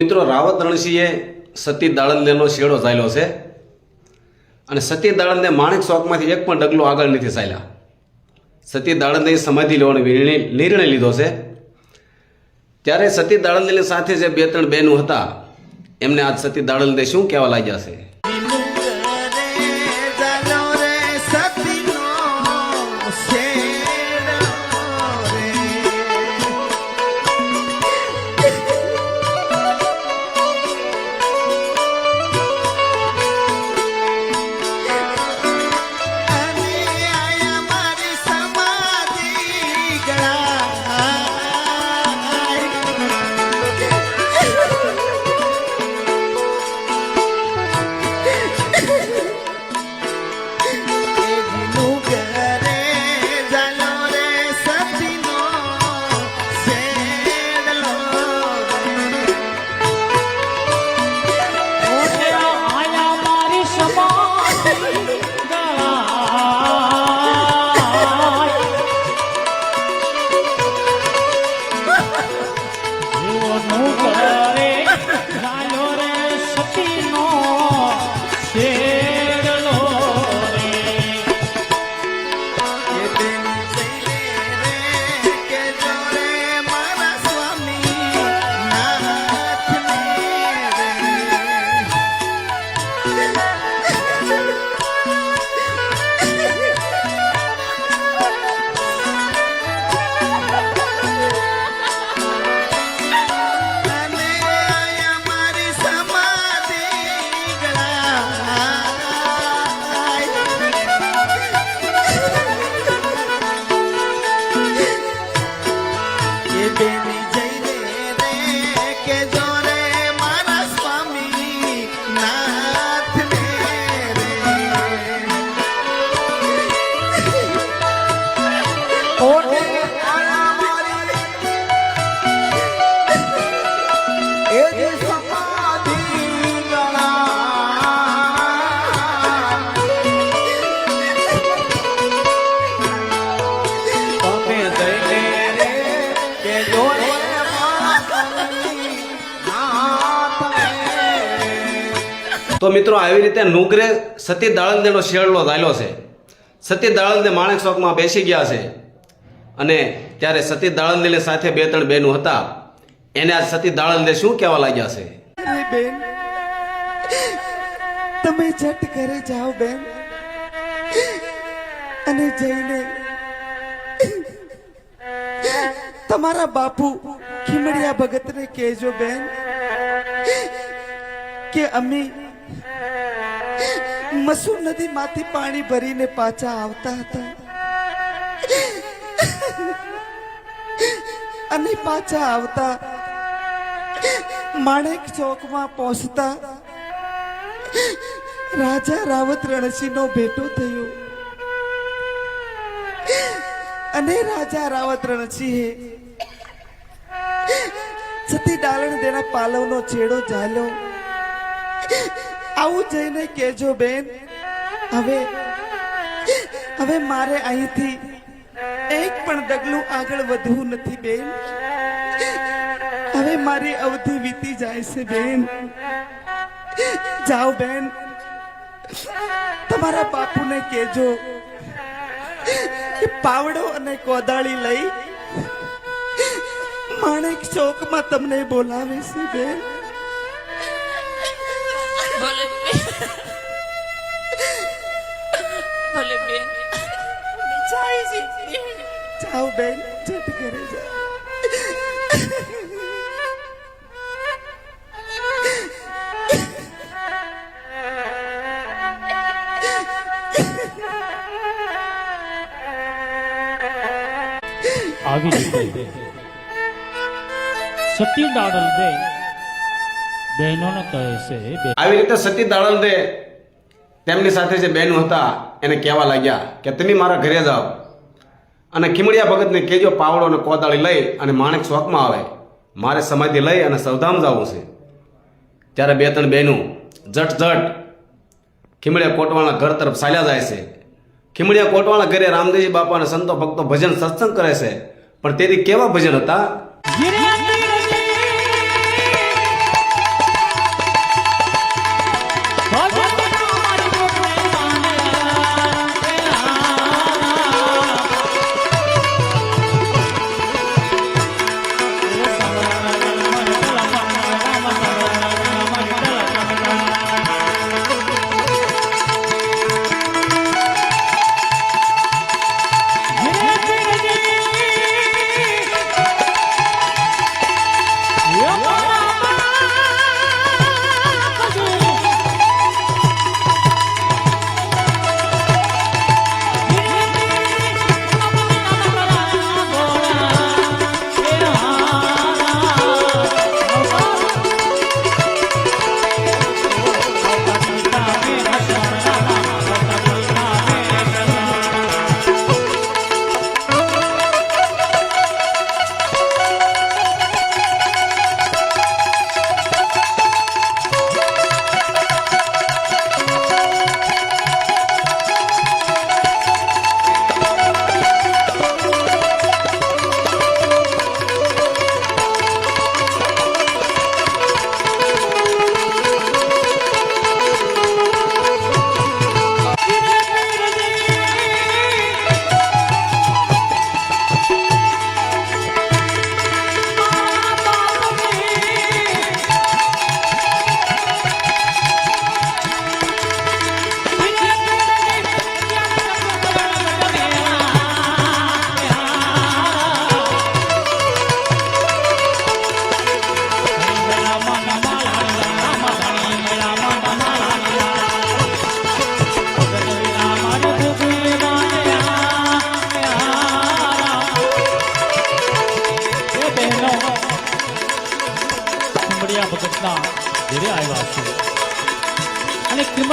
મિત્રો, રાવત રણસિંહે સતી દાળંદેનો શેડો ચાલ્યો છે અને સતી દાળંદે માણેક ચોકમાંથી એક પણ ડગલો આગળ નથી ચાલ્યા. સતી દાળંદે સમાધિ લેવાનો નિર્ણય લીધો છે. ત્યારે સતી દાળંદેની સાથે જે બે ત્રણ બહેનો હતા, એમને આજ સતી દાળંદે શું કહેવા લાગ્યા છે? તો મિત્રો, આવી રીતે નુગરે સતી દાળંદેનો શેરડો ધાલ્યો છે. સતી દાળંદે માણેક ચોકમાં બેસી ગયા છે અને ત્યારે સતી દાળંદેની સાથે બે ત્રણ બહેનો હતા. એને આજ સતી દાળંદે શું કહેવા લાગ્યા છે? બેન, તમે જટ ઘરે જાઓ બેન. અને જઈને તમારા બાપુ ખીમડિયા ભગતને કહેજો બેન કે અમે મસૂર નદીમાંથી પાણી ભરીને પાછા આવતા હતા. અને પાછા આવતા માણેક ચોકમાં પહોંચતા રાજા રાવત રણસિંહનો ભેટો થયો. અને રાજા રાવત રણસિંહે છતી ડાલણ દેના પાલવનો છેડો ઝાલ્યો આવું જઈને કેજો બેન, હવે હવે મારે અહીંથી એક પણ ડગલું આગળ વધવું નથી બેન. હવે મારી અવધિ વીતી જાય છે બેન. જાઓ બેન, તમારા બાપુને કહેજો. કે પાવડો અને કોદાળી લઈ માણેક ચોકમાં તમને બોલાવે છે બેન. ભલે ભલે બેન. જાઓ બેન જટ કરે જાઓ. આવી રીતે સતી દાડલ દે બહેનોને કહે છે આવી રીતે સતી દાળંદે તેમની સાથે જે બહેનો હતા, એને કહેવા લાગ્યા કે, તમે મારા ઘરે જાઓ અને ખીમડિયા ભગતને કહેજો પાવડો અને કોદાળી લઈ અને માણેક ચોકમાં આવે. મારે સમાધિ લઈ અને સૌધામ જવું છે. ત્યારે બે ત્રણ બહેનો જટ જટ ખીમડિયા કોટવાળા ઘર તરફ ચાલ્યા જાય છે. ખીમડિયા કોટવાળા ઘરે રામદેવજી અને સંતો ભક્તો ભજન સત્સંગ કરે છે. પણ તેથી કેવા ભજન હતા?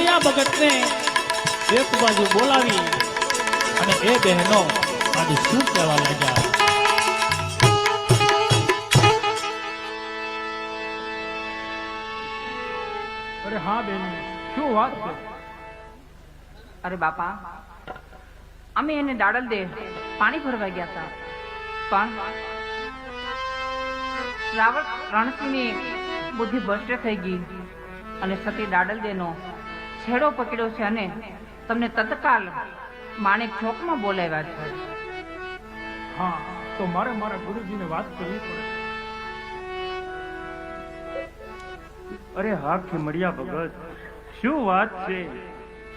અને ભગતને એક બાજુ બોલાવી અને એ બહેનો આજે શું કહેવા લાગ્યા? અરે હા બેન શું વાત છે? અરે બાપા અમે એને દાડલ દે પાણી ભરવા ગયા હતા પણ રાવણ રણસિંહની બુદ્ધિ ભ્રષ્ટ થઈ ગઈ અને સતી દાડલ દેનો છેડો પકડ્યો છે અને તમને તત્કાલ માણેક ચોકમાં બોલાવ્યા છે. હા, તો મારે મારા ગુરુજીને વાત કરવી પડે. અરે હા, ખીમડિયા ભગત, શું વાત છે?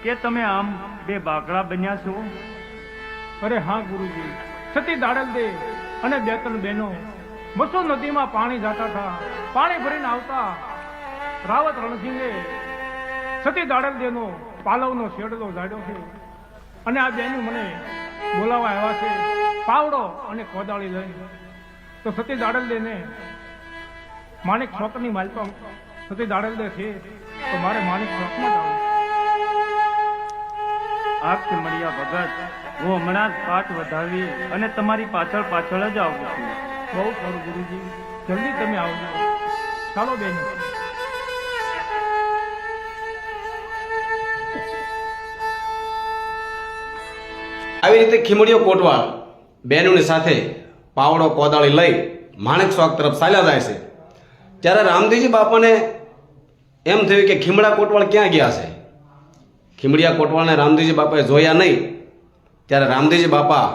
કે તમે આમ બે બાકડા બન્યા છો? અરે હા, ગુરુજી. સતી દાડલ દે અને બે ત્રણ બહેનો મસુ નદીમાં પાણી જાતા હતા. પાણી ભરીને આવતા. રાવત રણસિંહે સતી દાડલદેનો પાલવનો શેડલો જાડ્યો છે. અને આ બેનું મને બોલાવા આવ્યા છે પાવડો અને કોદાળી લઈ તો સતી દાડલ દેને માણેક છોકની માલપા સતી દાડલ દે છે તો મારે માણેક ચોકમાં જ આપ મળ્યા ભગત હું હમણાં જ પાઠ વધાવી અને તમારી પાછળ પાછળ જ આવું છું. બહુ સારું ગુરુજી. જલ્દી તમે આવજો. ચાલો બેન. આવી રીતે ખીમડીઓ કોટવાળ બહેનોની સાથે પાવડો કોદાળી લઈ માણેક ચોક તરફ ચાલ્યા જાય છે. ત્યારે રામદેવજી બાપાને એમ થયું કે ખીમડા કોટવાળ ક્યાં ગયા છે? ખીમડિયા કોટવાળને રામદેવજી બાપાએ જોયા નહીં. ત્યારે રામદેવજી બાપા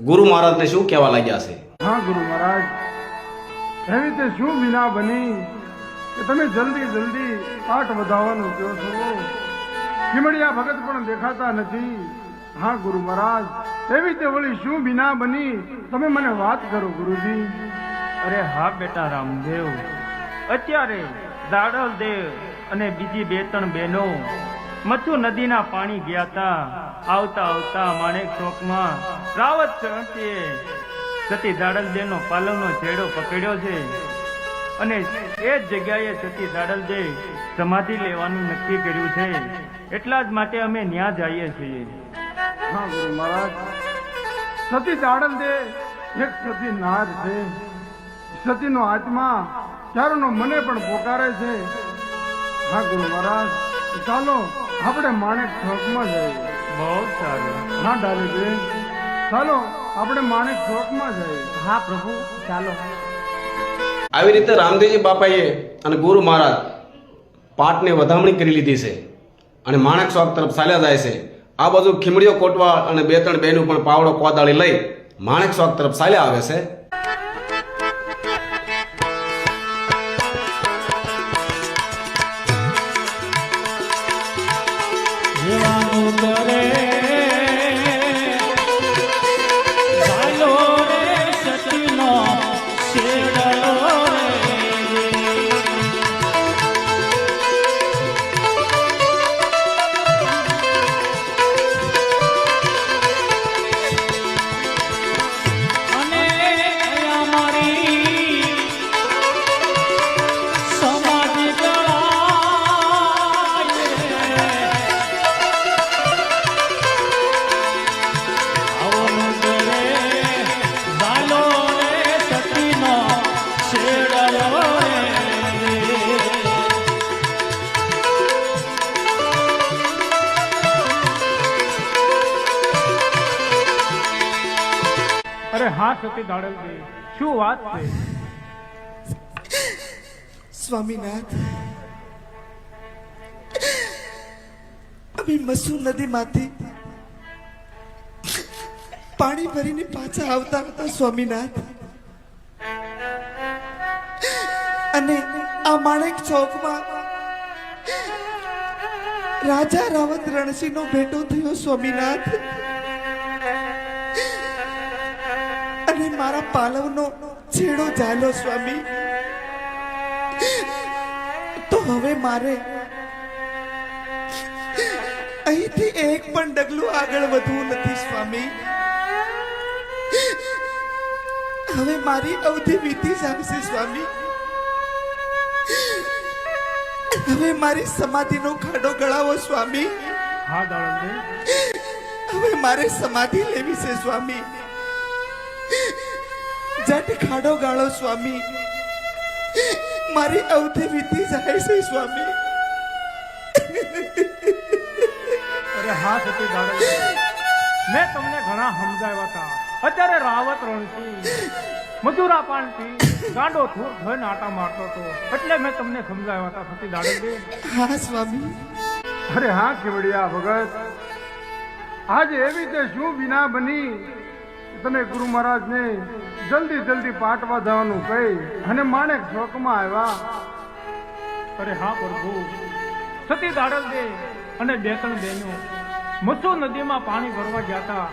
ગુરુ મહારાજને શું કહેવા લાગ્યા છે? હા, ગુરુ મહારાજ. એવી રીતે શું વિના બની કે તમે જલ્દી જલ્દી પાઠ વધાવવાનું કહો છો? ખીમડિયા ભગત પણ દેખાતા નથી. હા, ગુરુ મહારાજ. એવી તે વળી શું વિના બની? તમે મને વાત કરો, ગુરુજી. અરે હા, બેટા રામદેવ. અત્યારે દાડલ દેવ અને બીજી બે ત્રણ બહેનો મચ્છુ નદીના પાણી ગયા તા આવતા આવતા માણેક ચોકમાં રાવત ચણતીએ સતી દાડલ દેવનો પાલવનો છેડો પકડ્યો છે અને એ જ જગ્યાએ સતી દાડલ દે સમાધિ લેવાનું નક્કી કર્યું છે. એટલા જ માટે અમે ન્યા જઈએ છીએ. હા ગુરુ મહારાજ. સતી દાડલ દે એક સતી નાદ છે. સતીનો આત્મા ચારોનો મને પણ પોકારે છે. હા ગુરુ મહારાજ ચાલો આપણે માણેક ચોકમાં જઈએ. બહુ સારું. હા ડાલી ચાલો આપણે માણેક ચોકમાં જઈએ. હા પ્રભુ ચાલો. આવી રીતે રામદેવજી બાપાએ અને ગુરુ મહારાજ પાઠને વધામણી કરી લીધી છે અને માણેક ચોક તરફ ચાલ્યા જાય છે. આ બાજુ ખીમડીયો કોટવાળ અને બે ત્રણ બહેનો પણ પાવડો કોદાળી લઈ માણેક ચોક તરફ ચાલ્યા આવે છે. જીવાનું અરે હા દાડલ દે શું વાત છે? સ્વામીનાથ, અમે મસુ નદીમાંથી પાણી ભરીને પાછા આવતા હતા સ્વામીનાથ. અને આ માણેક ચોકમાં રાજા રાવત રણસિંહનો ભેટો થયો સ્વામીનાથ. મારા પાલવનો છેડો ઝાલો સ્વામી. તો હવે મારે અહીંથી એક પણ ડગલું આગળ વધવું નથી સ્વામી. હવે મારી અવધિ વીતી જામશે સ્વામી. હવે મારી સમાધિનો ખાડો ગળાવો સ્વામી. હા દાડલ હવે મારે સમાધિ લેવી છે સ્વામી. જટ ખાડો ગાળો સ્વામી. મારી અવધિ વીતી જાય છે સ્વામી. અરે હા સતી ગાળો. મેં તમને ઘણા સમજાવ્યા હતા અત્યારે રાવત રણથી મધુરા પાનથી ગાંડો થોર થઈને આટા મારતો હતો. એટલે મેં તમને સમજાવ્યા હતા સતી દાડે હા સ્વામી. અરે હા કેવડિયા ભગત. આજે એવી રીતે શું વિના બની? તમે ગુરુ મહારાજને જલ્દી જલ્દી પાટવા જવાનું કહી અને માણેક ચોકમાં આવ્યા. અરે હા, પ્રભુ. સતી દાડલ દે અને બે ત્રણ બહેનો, મચ્છુ નદીમાં પાણી ભરવા ગયા હતા.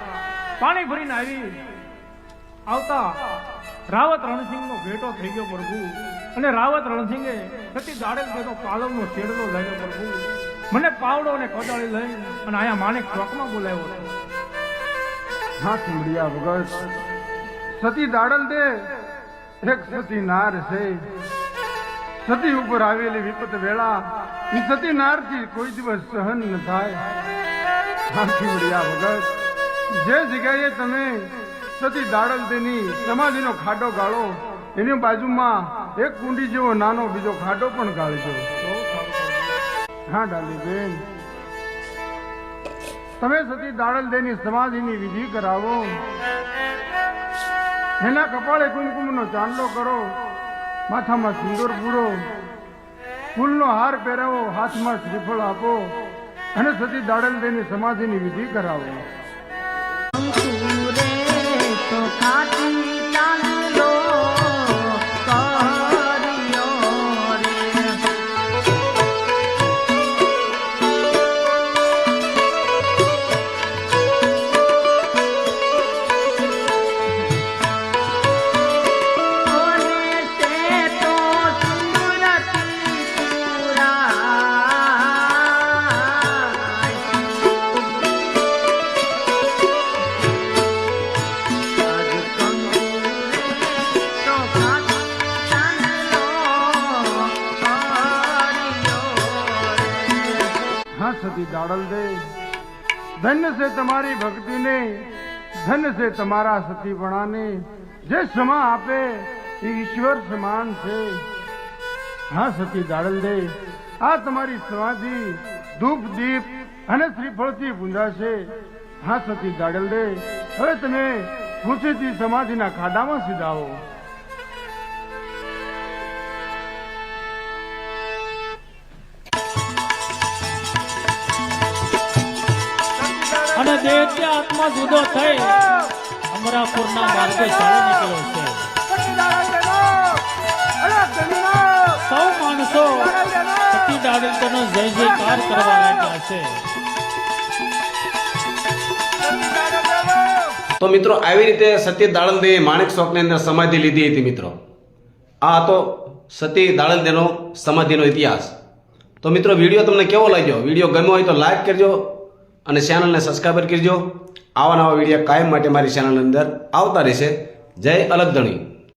પાણી ભરીને આવી. આવતા રાવત રણસિંહનો ભેટો થઈ ગયો, પ્રભુ. અને રાવત રણસિંહે સતી દાડેલ બેનો પાલવનો છેડલો લઈને પ્રભુ. મને પાવડો અને કોદાળી લઈ અને આયા માણેક ચોકમાં બોલાવ્યો હતો. હા ચુંબડિયા ભગત સતી દાડલ દે. એક સતી નાર છે. સતી ઉપર આવેલી વિપત વેળા એ સતી નારથી કોઈ દિવસ સહન ન થાય. હા ચુંબડિયા ભગત. જે જગ્યાએ તમે સતી દાડલ દેની સમાધિનો ખાડો ગાળો, એની બાજુમાં એક કુંડી જેવો નાનો બીજો ખાડો પણ ગાળજો. હા, ડાલી બેન. તમે સતી દાડલ દેની સમાધિની વિધિ કરાવો. એના કપાળે કુમકુમનો ચાંદલો કરો, માથામાં સિંદૂર પૂરો, ફૂલનો હાર પહેરાવો, હાથમાં શ્રીફળ આપો, અને સતી દાડલ દેની સમાધિની વિધિ કરાવો. દાડલ દે. ધન્ય છે તમારી ભક્તિને ધન્ય છે તમારા સતીપણાને. જે ક્ષમા આપે એ ઈશ્વર સમાન છે. હા, સતી દાડલ દે. આ તમારી સમાધિ, ધૂપ, દીપ અને શ્રીફળથી પૂંજાશે હા, સતી દાડલ દે. હવે તમે ખુશીથી સમાધિના ખાડામાં સીધાવો. આત્મા જુદો થઈ. અમરાપુરના માર્ગે ચાલી નીકળ્યો છે. સૌ માણસો સતી દાડલનો જય જયકાર કરવા લાગ્યા છે. તો મિત્રો, આવી રીતે સતી દાળંદે માણેક ચોકની અંદર સમાધિ લીધી હતી મિત્રો. આ હતો સતી દાળલદેનો સમાધિનો ઇતિહાસ. તો મિત્રો, વીડિયો તમને કેવો લાગ્યો? વીડિયો ગમ્યો હોય તો લાઈક કરજો અને ચેનલને સબસ્ક્રાઈબર કરજો. આવા નવા વીડિયો કાયમ માટે મારી ચેનલની અંદર આવતા રહેશે. જય અલગધણી